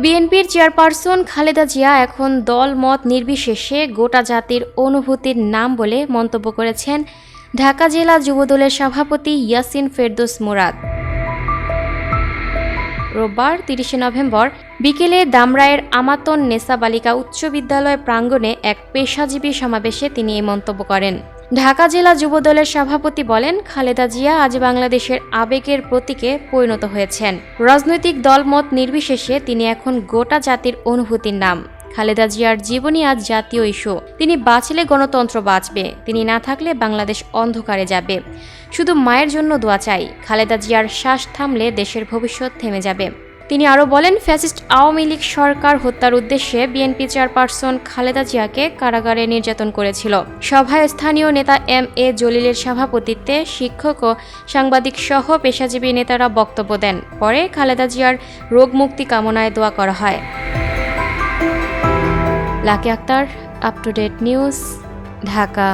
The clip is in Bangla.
বিএনপির চেয়ারপারসন খালেদা জিয়া এখন দল মত নির্বিশেষে গোটা জাতির অনুভূতির নাম বলে মন্তব্য করেছেন ঢাকা জেলা যুবদলের সভাপতি ইয়াসিন ফেরদৌস মুরাদ। রোববার তিরিশে নভেম্বর বিকেলে দামরায়ের আমাতন নেসা বালিকা উচ্চ বিদ্যালয় প্রাঙ্গণে এক পেশাজীবী সমাবেশে তিনি এই মন্তব্য করেন। ঢাকা জেলা যুবদলের সভাপতি বলেন, খালেদা জিয়া আজ বাংলাদেশের আবেগের প্রতীকে পরিণত হয়েছেন। রাজনৈতিক দলমত নির্বিশেষে তিনি এখন গোটা জাতির অনুভূতির নাম। খালেদা জিয়ার জীবনী আজ জাতীয় ইস্যু। তিনি বাঁচলে গণতন্ত্র বাঁচবে। তিনি না থাকলে বাংলাদেশ অন্ধকারে যাবে। শুধু মায়ের জন্য দোয়া চাই। খালেদা জিয়ার শ্বাস থামলে দেশের ভবিষ্যৎ থেমে যাবে। তিনি আরও বলেন, ফ্যাসিস্ট আওয়ামী লীগ সরকার হত্যার উদ্দেশ্যে বিএনপি চেয়ারপারসন খালেদা জিয়াকে কারাগারে নির্যাতন করেছিল। সভায় স্থানীয় নেতা এম এ জলিলের সভাপতিত্বে শিক্ষক ও সাংবাদিক সহ পেশাজীবী নেতারা বক্তব্য দেন। পরে খালেদা জিয়ার রোগমুক্তি কামনায় দোয়া করা হয়। Lucky Akter up to date news Dhaka.